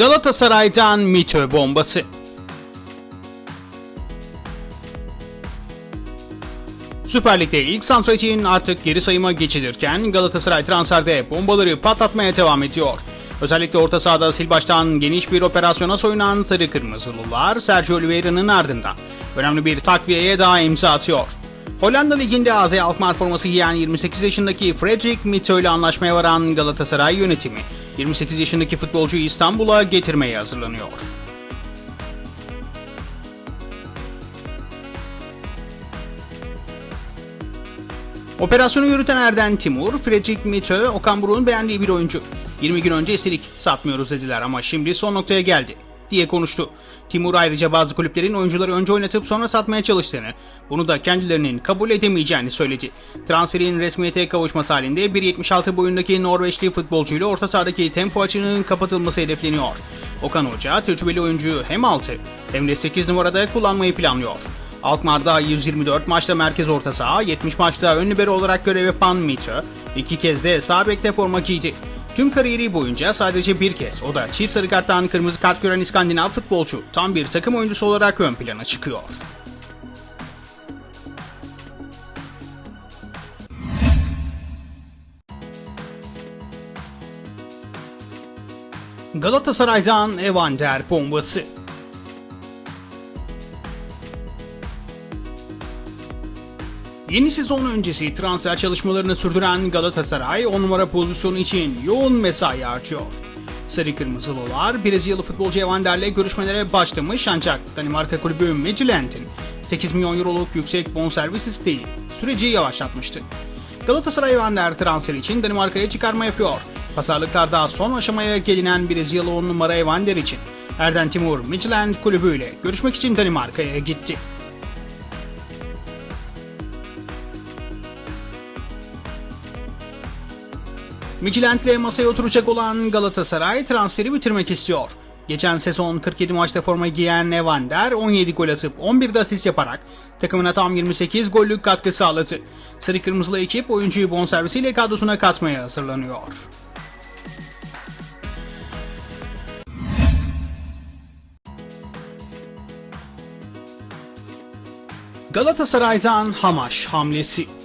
Galatasaray'dan Mito bombası. Süper Lig'de ilk santra için artık geri sayıma geçilirken Galatasaray transferde bombaları patlatmaya devam ediyor. Özellikle orta sahada sil baştan geniş bir operasyona soyunan Sarı Kırmızılılar Sergio Oliveira'nın ardından önemli bir takviyeye daha imza atıyor. Hollanda Ligi'nde AZ Alkmaar forması giyen 28 yaşındaki Fredrik Mito ile anlaşmaya varan Galatasaray yönetimi 28 yaşındaki futbolcuyu İstanbul'a getirmeye hazırlanıyor. Operasyonu yürüten Erden Timur, Fredrik Mito, Okan Buruk'un beğendiği bir oyuncu. 20 gün önce istedik, satmıyoruz dediler ama şimdi son noktaya geldi diye konuştu. Timur ayrıca bazı kulüplerin oyuncuları önce oynatıp sonra satmaya çalıştığını, bunu da kendilerinin kabul edemeyeceğini söyledi. Transferin resmiyete kavuşması halinde 1.76 boyundaki Norveçli futbolcuyla orta sahadaki tempo açığının kapatılması hedefleniyor. Okan Hoca tecrübeli oyuncuyu hem 6 hem de 8 numarada kullanmayı planlıyor. Alkmaar'da 124 maçta merkez orta saha, 70 maçta ön libero olarak görev yapan Mito, iki kez de sağ bekte forma giydi. Tüm kariyeri boyunca sadece bir kez, o da çift sarı karttan kırmızı kart gören İskandinav futbolcu, tam bir takım oyuncusu olarak ön plana çıkıyor. Galatasaray'dan Evander bombası. Yeni sezon öncesi transfer çalışmalarını sürdüren Galatasaray 10 numara pozisyonu için yoğun mesai harcıyor. Sarı Kırmızılılar Brezilyalı futbolcu Evander'le görüşmelere başlamış ancak Danimarka kulübü Midtjylland'in 8 milyon euroluk yüksek bonservis isteği süreci yavaşlatmıştı. Galatasaray Evander transferi için Danimarka'ya çıkarma yapıyor. Pazarlıklarda son aşamaya gelinen Brezilyalı 10 numara Evander için Erden Timur Midtjylland kulübüyle görüşmek için Danimarka'ya gitti. Midtjylland'le masaya oturacak olan Galatasaray transferi bitirmek istiyor. Geçen sezon 47 maçta forma giyen Evander 17 gol atıp 11 de asist yaparak takımına tam 28 gollük katkı sağladı. Sarı Kırmızılı ekip oyuncuyu bonservisiyle kadrosuna katmaya hazırlanıyor. Galatasaray'dan Hamaş hamlesi.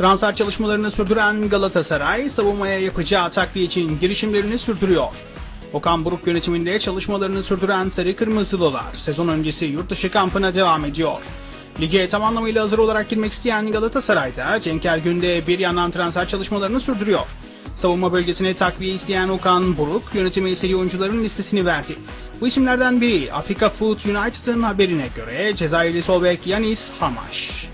Transfer çalışmalarını sürdüren Galatasaray, savunmaya yapacağı takviye için girişimlerini sürdürüyor. Okan Buruk yönetiminde çalışmalarını sürdüren Sarı Kırmızılılar, sezon öncesi yurt dışı kampına devam ediyor. Lige tam anlamıyla hazır olarak girmek isteyen Galatasaray'da Cenk Ergün'de bir yandan transfer çalışmalarını sürdürüyor. Savunma bölgesine takviye isteyen Okan Buruk, yönetime seri oyuncuların listesini verdi. Bu isimlerden biri Afrika Food United'ın haberine göre Cezayirli sol bek Yanis Hamaş.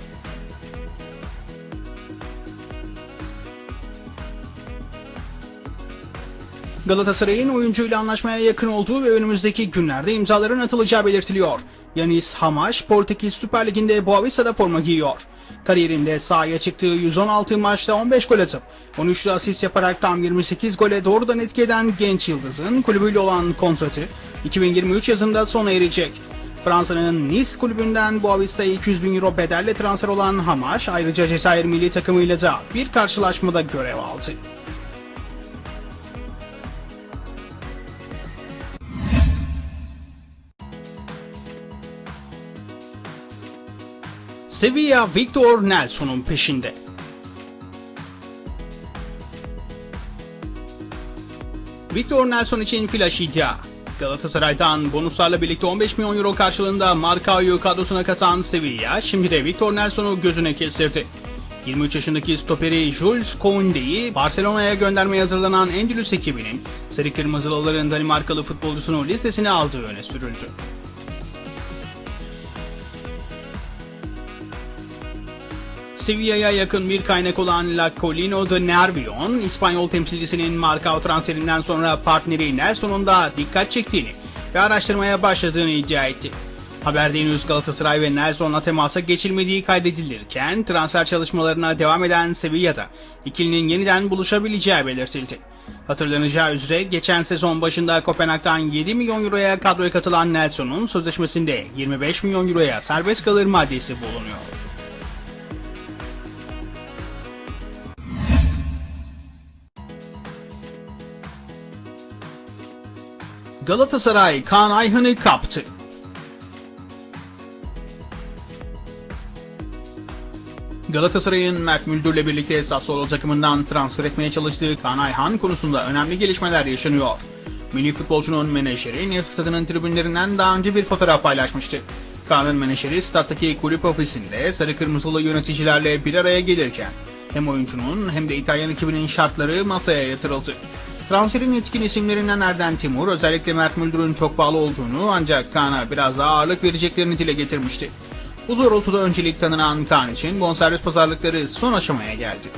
Galatasaray'ın oyuncuyla anlaşmaya yakın olduğu ve önümüzdeki günlerde imzaların atılacağı belirtiliyor. Yanis Hamaş, Portekiz Süper Ligi'nde Boavista'da forma giyiyor. Kariyerinde sahaya çıktığı 116 maçta 15 gol atıp 13 asist yaparak tam 28 gole doğrudan etki eden genç yıldızın kulübüyle olan kontratı 2023 yazında sona erecek. Fransa'nın Nice kulübünden Boavista'ya 200 bin euro bedelle transfer olan Hamaş ayrıca Cezayir milli takımıyla da bir karşılaşmada görev aldı. Sevilla Victor Nelson'un peşinde. Victor Nelson için flash iddia. Galatasaray'dan bonuslarla birlikte 15 milyon euro karşılığında Marcao'yu kadrosuna katan Sevilla şimdi de Victor Nelson'u gözüne kestirdi. 23 yaşındaki stoperi Jules Koundé'yi Barcelona'ya göndermeye hazırlanan Endülüs ekibinin Sarı Kırmızılıların Danimarkalı futbolcusunu listesine aldığı öne sürüldü. Sevilla'ya yakın bir kaynak olan La Colino de Nervion, İspanyol temsilcisinin Marcao transferinden sonra partneri Nelson'un da dikkat çektiğini ve araştırmaya başladığını iddia etti. Haberde henüz Galatasaray ve Nelson'la temasa geçilmediği kaydedilirken transfer çalışmalarına devam eden Sevilla'da ikilinin yeniden buluşabileceği belirtildi. Hatırlanacağı üzere geçen sezon başında Kopenhag'dan 7 milyon euroya kadroya katılan Nelson'un sözleşmesinde 25 milyon euroya serbest kalır maddesi bulunuyor. Galatasaray Kaan Ayhan'ı kaptı. Galatasaray'ın Mert Müldür'le birlikte Sassuolo takımından transfer etmeye çalıştığı Kaan Ayhan konusunda önemli gelişmeler yaşanıyor. Milli futbolcunun menajeri Nef Stadı'nın tribünlerinden daha önce bir fotoğraf paylaşmıştı. Kaan'ın menajeri stattaki kulüp ofisinde sarı kırmızılı yöneticilerle bir araya gelirken hem oyuncunun hem de İtalyan ekibinin şartları masaya yatırıldı. Transferin etkin isimlerinden Erden Timur özellikle Mert Müldür'ün çok bağlı olduğunu ancak Kaan'a biraz daha ağırlık vereceklerini dile getirmişti. Bu doğrultuda öncelik tanınan Kaan için bonservis pazarlıkları son aşamaya geldi.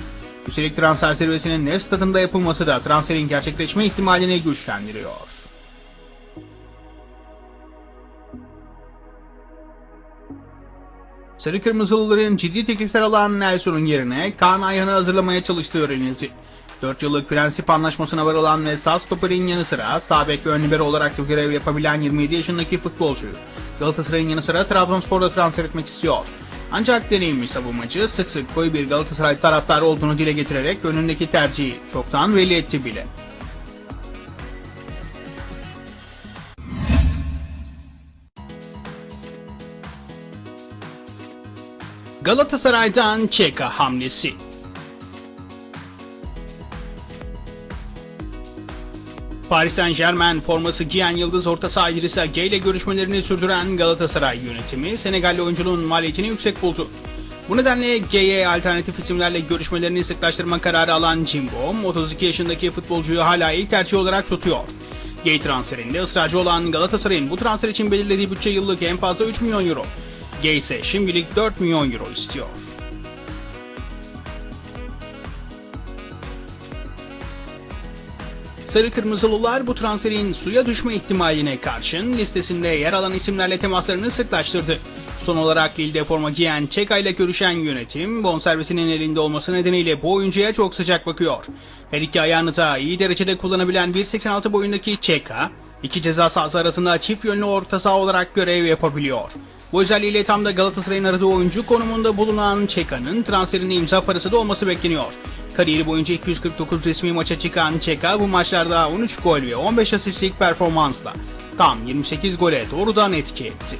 Üstelik transfer zirvesinin Nef stadında yapılması da transferin gerçekleşme ihtimalini güçlendiriyor. Sarı Kırmızılıların ciddi teklifler alan Nelson'un yerine Kaan Ayhan'ı hazırlamaya çalıştığı öğrenildi. 4 yıllık prensip anlaşmasına varılan ve sağ stoperin yanı sıra sağ bek ve ön libero olarak da görev yapabilen 27 yaşındaki futbolcu Galatasaray'ın yanı sıra Trabzonspor'da transfer etmek istiyor. Ancak deneyimli savunmacı sık sık koyu bir Galatasaray taraftarı olduğunu dile getirerek önündeki tercihi çoktan belli etti bile. Galatasaray'dan Çeka hamlesi. Paris Saint Germain forması giyen Yıldız orta saha İdrissa G ile görüşmelerini sürdüren Galatasaray yönetimi Senegalli oyuncunun maliyetini yüksek buldu. Bu nedenle G'ye alternatif isimlerle görüşmelerini sıklaştırma kararı alan Cimbom, 32 yaşındaki futbolcuyu hala ilk tercih olarak tutuyor. G transferinde ısrarcı olan Galatasaray'ın bu transfer için belirlediği bütçe yıllık en fazla 3 milyon euro. G ise şimdilik 4 milyon euro istiyor. Sarı Kırmızılılar bu transferin suya düşme ihtimaline karşın listesinde yer alan isimlerle temaslarını sıklaştırdı. Son olarak Lille'de forma giyen Çeka ile görüşen yönetim bonservisinin elinde olması nedeniyle bu oyuncuya çok sıcak bakıyor. Her iki ayağını da iyi derecede kullanabilen 1.86 boyundaki Çeka, iki ceza sahası arasında çift yönlü orta saha olarak görev yapabiliyor. Bu özelliğiyle tam da Galatasaray'ın aradığı oyuncu konumunda bulunan Çeka'nın transferinin imza parası da olması bekleniyor. Kariyeri boyunca 249 resmi maça çıkan Çeka bu maçlarda 13 gol ve 15 asistlik performansla tam 28 gole doğrudan etki etti.